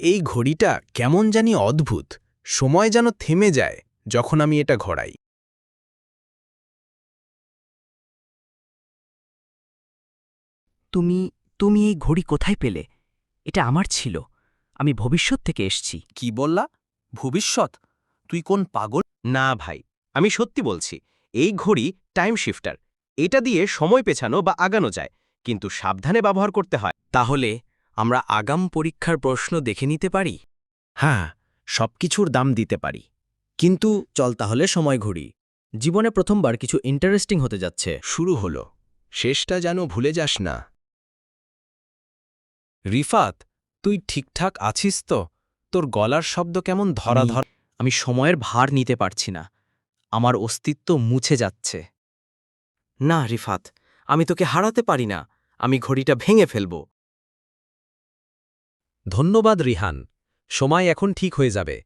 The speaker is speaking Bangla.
এই ঘড়িটা কেমন জানি অদ্ভুত সময় যেন থেমে যায় যখন আমি এটা ঘোরাই। তুমি তুমি এই ঘড়ি কোথায় পেলে? এটা আমার ছিল আমি ভবিষ্যৎ থেকে এসছি। কি বললা? ভবিষ্যৎ? তুই কোন পাগল? না ভাই আমি সত্যি বলছি এই ঘড়ি টাইম শিফটার এটা দিয়ে সময় পেছানো বা আগানো যায় কিন্তু সাবধানে ব্যবহার করতে হয়। তাহলে আমরা আগাম পরীক্ষার প্রশ্ন দেখে নিতে পারি? হ্যাঁ সবকিছুর দাম দিতে পারি। কিন্তু চল তাহলে সময় ঘড়ি জীবনে প্রথমবার কিছু ইন্টারেস্টিং হতে যাচ্ছে। শুরু হলো। শেষটা যেন ভুলে যাস না। রিফাত তুই ঠিকঠাক আছিস তো? তোর গলার শব্দ কেমন ধরা ধর আমি সময়ের ভার নিতে পারছি না। আমার অস্তিত্ব মুছে যাচ্ছে। না রিফাত আমি তোকে হারাতে পারি না। আমি ঘড়িটা ভেঙে ফেলব। ধন্যবাদ রিহান। সময় এখন ঠিক হয়ে যাবে।